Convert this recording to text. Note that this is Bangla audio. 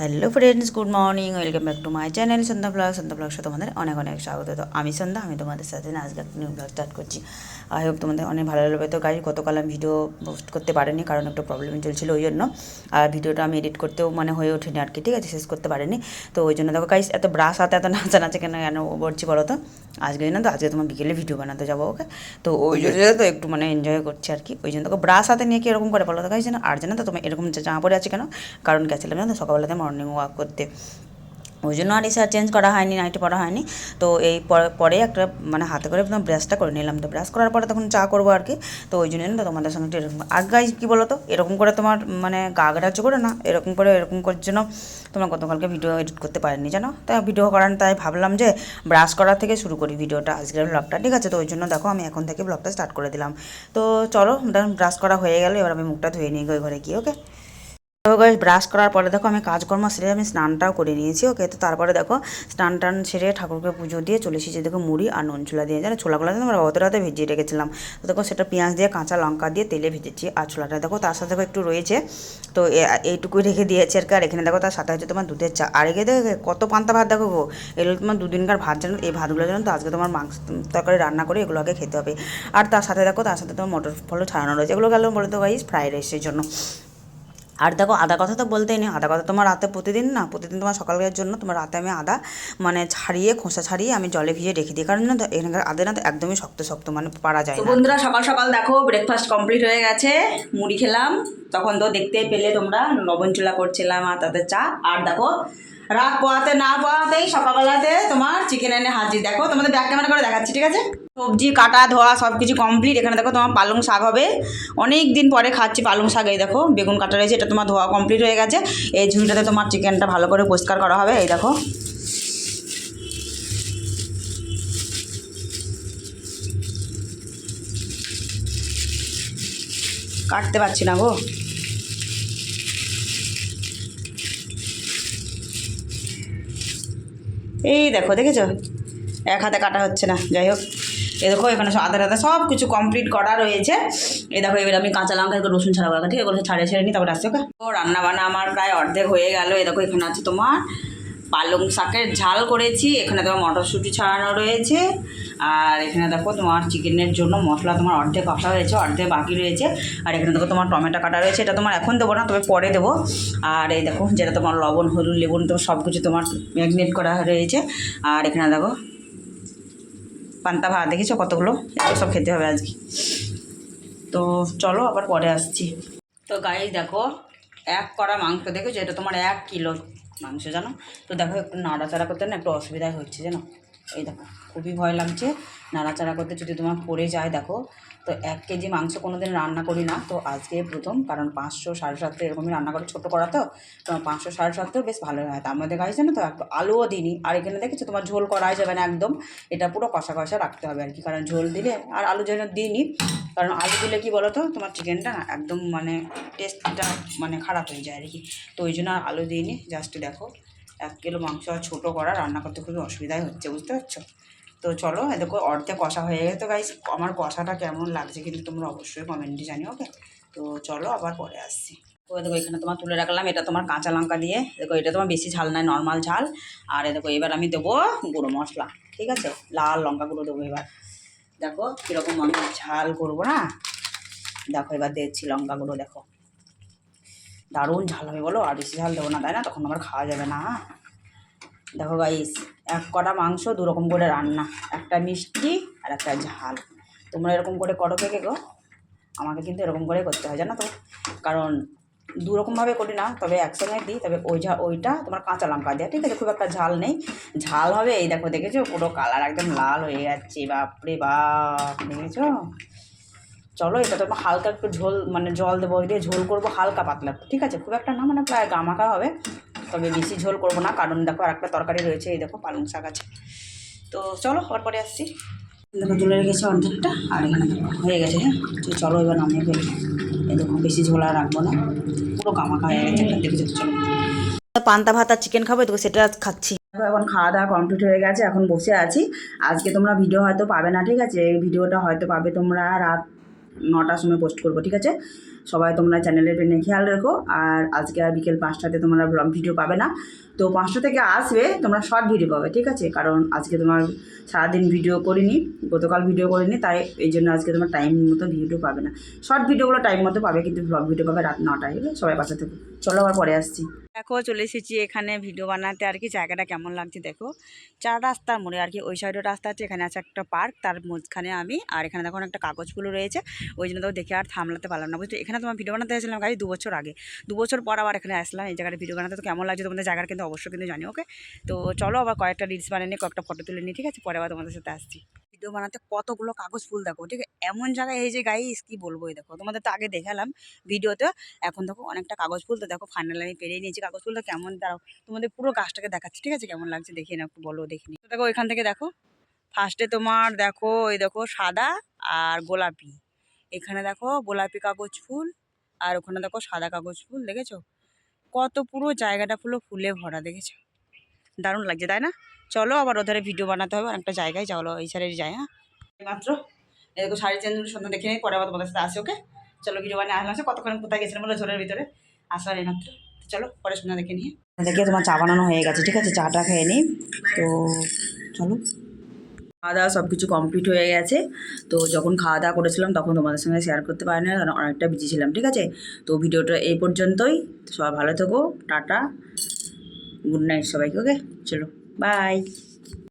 Hello friends good morning welcome back to my channel Sandhya blog Sandhya ব্লগসে তোমাদের অনেক অনেক স্বাগত। তো আমি সন্ধ্যা আমি তোমাদের সাথে আজকে একটা নিউ ব্লগ স্টার্ট করছি। আই হোপ তোমাদের অনেক ভালো লাগবে। তো গাড়ি গতকাল আমি ভিডিও পোস্ট করতে পারিনি কারণ একটু প্রবলেম চলছিল ওই জন্য। আর ভিডিওটা আমি এডিট করতেও মানে হয়ে ওঠেনি আর কি ঠিক আছে? শেষ করতে পারিনি। তো ওই জন্য দেখো গাইস এত ব্রাশ হাতে এত নাচা নাচে কেন কেন বলছি বলো তো? আজকে না তো আজকে তোমার বিকেলে ভিডিও বানাতে যাব ওকে তো ওই জন্য তো একটু মানে এনজয় করছি আর কি ওই জন্য দেখো ব্রাশ হাতে নিয়ে কি এরকম করে বলো তো গাইস না আর জানো তো তুমি এরকম জামা পরে আছে কেন? কারণ গেছিলাম না তো সকালবেলাতে মর্নিং ওয়াক করতে। ওই জন্য আর এসে চেঞ্জ করা হয়নি নাইটি পরা হয়নি। তো এই পরে- একটা মানে হাতে করে একদম ব্রাশটা করে নিলাম। তো ব্রাশ করার পরে তখন চা করব আর কি। তো ওই জন্য না তোমাদের সঙ্গে এরকম আর গাই কী বলো তো এরকম করে তোমার মানে গা গাড়াচ্ছে করে না, এরকম করে, এরকম করার জন্য তোমার গতকালকে ভিডিও এডিট করতে পারিনি, জানো? তাই ভিডিও করার তাই ভাবলাম যে ব্রাশ করা থেকে শুরু করি ভিডিওটা আজকের ব্লগটা ঠিক আছে? তো ওই জন্য দেখো আমি এখন থেকে ব্লগটা স্টার্ট করে দিলাম। তো চলো ব্রাশ করা হয়ে গেল, এবার আমি মুখটা ধুয়ে নিয়ে গিয়ে ঘরে গিয়ে ওকে তো ব্রাশ করার পরে দেখো আমি কাজকর্ম সেরে আমি স্নানটাও করে নিয়েছি, ওকে? তো তারপরে দেখো স্নান টান সেরে ঠাকুরকে পুজো দিয়ে চলে এসেছি দেখো মুড়ি আর নুন ছোলা দিয়ে। জানো ছোলাগুলো আমরা অত রাতে ভিজিয়ে রেখেছিলাম। তো দেখো সেটা পেঁয়াজ দিয়ে, কাঁচা লঙ্কা দিয়ে তেলে ভেজেছি আর ছোলাটা দেখো তার সাথে দেখো একটু রয়েছে। তো এইটুকুই রেখে দিয়েছি আর কি। আর এখানে দেখো তার সাথে হচ্ছে তোমার দুধের চা। আর এগে দেখো কত পান্তা ভাত দেখো গো? এগুলো তোমার দুদিনকার ভাত জানো? এই ভাতগুলো জানো তো আজকে তোমার মাংস তরকারি রান্না করে এগুলো আগে খেতে হবে। আর তার সাথে দেখো তার সাথে তোমার মটর ফলও ছাড়ানো রয়েছে। এগুলো গেল বলে তো গাইস ফ্রাইড রাইসের জন্য। আর দেখো আদা কথা তো বলতেই নেই আদা কথা তোমার রাতে প্রতিদিন না প্রতিদিন তোমার সকালের জন্য তোমার রাতে আমি আদা মানে ছাড়িয়ে খোসা ছাড়িয়ে আমি জলে ভিজিয়ে রেখে দিই। কারণ না তো এখানকার আদা না তো একদমই শক্ত শক্ত মানে পারা যায় বন্ধুরা সকাল সকাল দেখো ব্রেকফাস্ট কমপ্লিট হয়ে গেছে মুড়ি খেলাম তখন তো দেখতে পেলে তোমরা লবণ চুলা করছিলাম আর তাতে চা। আর দেখো রাত পোয়াতে না পোয়াতেই সকালবেলাতে তোমার চিকেন এনে হাজির। দেখো তোমাদের ব্যাক ক্যামেরা করে দেখাচ্ছি ঠিক আছে? সবজি, কাটা, ধোয়া সব কিছু কমপ্লিট এখানে দেখো তোমার পালং শাক হবে। অনেক দিন পরে খাচ্ছি পালং শাক, এই দেখো, বেগুন কাটা রয়েছে, এটা তোমার ধোয়া কমপ্লিট হয়ে গেছে। এই ঝুড়িটাতে তোমার চিকেনটা ভালো করে পরিষ্কার করা হবে, এই দেখো। কাটতে পারছি না গো। এই দেখো, দেখেছ? এক হাতে কাটা হচ্ছে না, যাই হোক। এই দেখো এখানে আদা আদা সব কিছু কমপ্লিট করা রয়েছে। এই দেখো এবার আমি কাঁচা লঙ্কা রসুন ছাড়াবো আগে, ঠিক আছে? ছাড়িয়ে ছেড়ে নিই তারপরে আসছে ওকে? ও রান্না বান্না আমার প্রায় অর্ধেক হয়ে গেল। এ দেখো এখানে আছে তোমার পালং শাকের ঝাল করেছি এখানে তোমার মটরশুঁটি ছাড়ানো রয়েছে আর এখানে দেখো তোমার চিকেনের জন্য মশলা তোমার অর্ধেক কষা হয়েছে অর্ধেক বাকি রয়েছে আর এখানে দেখো তোমার টমেটো কাটা রয়েছে এটা তোমার এখন দেবো না তবে পরে দেবো। আর এই দেখো যেটা তোমার লবণ হলুদ লেবুন তো সব কিছু তোমার ম্যাগনেট করা রয়েছে আর এখানে দেখো পান্তা ভাত, দেখেছ কতগুলো? এগুলো সব খেতে হবে আজকে। তো চলো আবার পরে আসছি। তো গাই দেখো, এক করা মাংস, দেখেছ? এটা তোমার এক কিলো মাংস, জানো? তো দেখো, একটু নাড়াচাড়া করতে না একটু অসুবিধা হচ্ছে, জানো? এই দেখো, খুবই ভয় লাগছে, নাড়াচাড়া করতে যদি তোমার পড়ে যায়, দেখো। তো এক কেজি মাংস কোনো দিন রান্না করি না, তো আজকে প্রথম, কারণ পাঁচশো সাড়ে সাতশো এরকমই রান্না করে ছোটো করা তো তোমার পাঁচশো সাড়ে সাতশো বেশ ভালো হয়। তার মধ্যে গাইছে না তো, একটু আলুও দিইনি। আর এখানে দেখেছ, তোমার ঝোল করাই যাবে না একদম, এটা পুরো কষা কষা রাখতে হবে আর কি, কারণ ঝোল দিলে আর আলু যেন দিইনি, কারণ আলু দিলে কি বলো তো তোমার চিকেনটা না একদম মানে টেস্টটা মানে খারাপ হয়ে যায় আর কি। তো ওই জন্য আলু দিইনি জাস্ট দেখো। এক কিলো মাংস ছোটো করা রান্না করতে খুবই অসুবিধাই হচ্ছে, বুঝতে পারছ? তো চলো দেখো অর্ধেক কষা হয়ে গেছে তো গাইস আমার কষাটা কেমন লাগছে কিন্তু তোমরা অবশ্যই কমেন্টে জানিও ওকে তো চলো আবার পরে আসছি। তো দেখো এখানে তোমার তুলে রাখলাম, এটা তোমার কাঁচা লঙ্কা দিয়ে দেখো এটা তোমার বেশি ঝাল নয় নর্মাল ঝাল। আর দেখো এবার আমি দেবো গুঁড়ো মশলা, ঠিক আছে? লাল লঙ্কা গুঁড়ো দেবো এবার। দেখো কীরকম আমি ঝাল করব না? দেখো এবার দিচ্ছি লঙ্কা গুঁড়ো, দেখো। দারুণ ঝাল হবে বলো, আর বেশি ঝাল দেবো না, তাই না? তখন আমার খাওয়া যাবে না। হ্যাঁ? দেখো গাইস এক কটা মাংস দু রকম করে রান্না, একটা মিষ্টি আর একটা ঝাল। তোমরা এরকম করে করো কে গো? আমাকে কিন্তু এরকম করে করতে হয়, জানো তো? কারণ দু রকমভাবে করি না, তবে একসঙ্গে দিই, তবে ওই ঝা ওইটা তোমার কাঁচা লঙ্কা দেওয়া ঠিক আছে? খুব একটা ঝাল নেই। ঝাল হবে, এই দেখো, দেখেছ? পুরো কালার একদম লাল হয়ে যাচ্ছে, বাপরে বাপ, দেখেছ? চলো এটা তো হালকা একটু ঝোল মানে জল দেবো, ওই দিয়ে ঝোল করব হালকা পাতলা। ঠিক আছে, খুব একটা না মানে প্রায় গামাকা হবে। তবে বেশি ঝোল করব না, কারণ দেখো আর একটা তরকারি রয়েছে, এই দেখো পালং শাক আছে। তো চলো পরে আসছি। দেখো তুলে রেখেছি অর্ধেকটা, আর এখানে হয়ে গেছে হ্যাঁ? তো চলো, এবার নামিয়ে ফেলি। এই দেখো, বেশি ঝোল আর রাখব না। পুরো গামাকা হয়ে গেছে দেখে চলো। পান্তা ভাত আর চিকেন খাব তো সেটা খাচ্ছি। এখন খাওয়া দাওয়া কমপ্লিট হয়ে গেছে, এখন বসে আছি। আজকে তোমরা ভিডিও হয়তো পাবে না, ঠিক আছে? এই ভিডিওটা হয়তো পাবে তোমরা রাত নটার সময় পোস্ট করব ঠিক আছে? সবাই তোমরা চ্যানেলের পেনে খেয়াল রেখো। আর আজকে আর বিকেল পাঁচটাতে তোমরা ব্লগ ভিডিও পাবে না। তো পাঁচটা থেকে আসবে, তোমরা শর্ট ভিডিও পাবে, ঠিক আছে? কারণ আজকে তোমার সারাদিন ভিডিও করিনি, গতকাল ভিডিও করিনি, তাই এই জন্য আজকে তোমার টাইম মতো ভিডিও পাবে না। শর্ট ভিডিওগুলো টাইম মতো পাবে, কিন্তু ব্লগ ভিডিও পাবে রাত নটায় সবাই পাশে থেকে। চলো আবার পরে আসছি। দেখো, চলে এসেছি এখানে ভিডিও বানাতে। আর কি জায়গাটা কেমন লাগছে দেখো? চার রাস্তার মোড়ে আর কি, ওই সাইডে রাস্তা আছে, এখানে আছে একটা পার্ক তার মাঝখানে আমি, আর এখানে দেখো একটা কাগজ ফুলও রয়েছে। ওই জন্য তো দেখে আর থামলাতে পারলাম না বুঝছ এখানে তোমার ভিডিও বানাতে এসেছিলাম গাড়ি দু বছর আগে। দু বছর পর আবার এখানে আসলাম এই জায়গাটা ভিডিও বানাতে। তো কেমন লাগছে তোমাদের জায়গার কিন্তু অবশ্যই কিন্তু জানি ওকে তো চলো আবার কয়েকটা রিলস বানিয়ে নিই কয়েকটা ফটো তুলে নিই, ঠিক আছে? পরে আবার তোমাদের সাথে আসছি। ভিডিও বানাতে কতগুলো কাগজ ফুল দেখো, ঠিক এমন জায়গায়, এই যে গাইস কি বলব দেখো, তোমাদের তো আগে দেখালাম ভিডিওতে এখন দেখো অনেকটা কাগজ ফুল, তো দেখো ফাইনাল আমি পেরিয়ে নিয়েছি কাগজ ফুলটা কেমন দাঁড়াও, তোমাদের পুরো গাছটাকে দেখাচ্ছি, ঠিক আছে? কেমন লাগছে দেখে না একটু বলো দেখিনি তো দেখো, এখান থেকে দেখো ফার্স্টে তোমার দেখো, এই দেখো সাদা আর গোলাপি। এখানে দেখো গোলাপি কাগজ ফুল আর ওখানে দেখো সাদা কাগজ ফুল, দেখেছ? কত পুরো জায়গাটা পুরো ফুলে ভরা, দেখেছ? দারুণ লাগছে, তাই না? চলো আবার ওধারে ভিডিও বানাতে হবে একটা জায়গায় চলো এই সাইডে যাই হ্যাঁ? মাত্র। এরকম শাড়ি চেঞ্জ সন্ধ্যা দেখে পরে আবার তোমাদের সাথে আসে, ওকে? চলো ভিডিও বানিয়ে আসলাম কতক্ষণ কোথায় গেছিলাম বলে ঝোলের ভিতরে। আসলাম এই মাত্র। চলো, পরে সন্ধ্যা দেখে নিয়ে দেখে তোমার চা বানানো হয়ে গেছে, ঠিক আছে? চাটা খেয়ে নিই। তো চলো। খাওয়া দাওয়া সব কিছু কমপ্লিট হয়ে গেছে। তো যখন খাওয়া দাওয়া করেছিলাম তখন তোমাদের সঙ্গে শেয়ার করতে পারি না কারণ অনেকটা বিজি ছিলাম, ঠিক আছে? তো ভিডিওটা এই পর্যন্তই। সবাই ভালো থেকো, টাটা। গুড নাইট সবাইকে ওকে চলো বাই